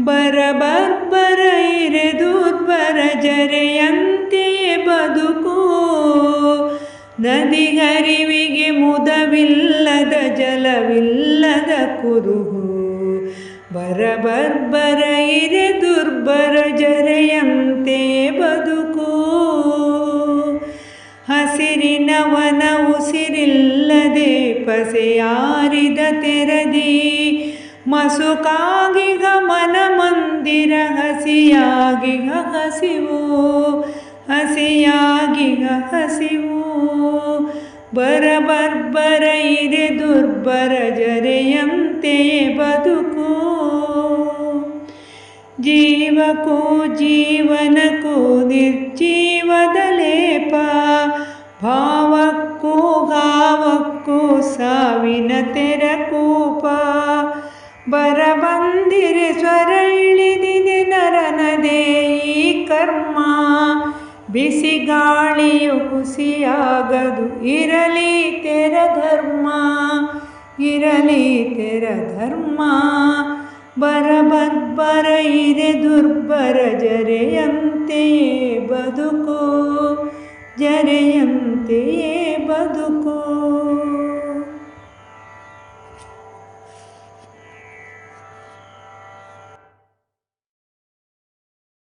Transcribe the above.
ಬರಬರ್ಬರ ಇರೆದುರ್ಬರ ಜರೆಯಂತೆಯೇ ಬದುಕು. ನದಿ ಹರಿವಿಗೆ ಮುದವಿಲ್ಲದ ಜಲವಿಲ್ಲದ ಕುರುಹು. ಬರಬರ್ಬರ ಇರೆ ದುರ್ಬರ ಜರೆಯಂತೆ ಬದುಕು. ಹಸಿರಿನವನ ಉಸಿರಿಲ್ಲದೆ ಪಸೆಯಾರಿದ ತೆರದಿ ಮಸುಕಾಗಿಗ ಮನ ಮಂದಿರ ಹಸಿಯಾಗಿಗ ಹಸಿವು ಹಸಿಯಾಗಿಗ ಹಸಿವು ಬರಬರ್ಬರ ಇದೆ ದುರ್ಬರ ಜರೆಯಂತೆಯೇ ಬದುಕು ಜೀವಕ್ಕೂ ಜೀವನಕ್ಕೂ ನಿರ್ಜೀವದ ಲೇಪ ಭಾವಕ್ಕೂ ಭಾವಕ್ಕೂ ಸಾವಿನ ತೆರಕೂಪ ಬರಬಂದಿರೆ ಸ್ವರಳಿದಿದೆ ನರನದೇ ಈ ಕರ್ಮ. ಬಿಸಿ ಗಾಳಿಯು ಕುಸಿಯಾಗದು, ಇರಲಿ ತೆರ ಧರ್ಮ. ಇರಲಿ ತೆರ ಧರ್ಮ. ಬರಬರ್ಬರ ಇದೆ ದುರ್ಬರ ಜರೆಯಂತೆಯೇ ಬದುಕು. ಜರೆಯಂತೆಯೇ ಬದುಕು.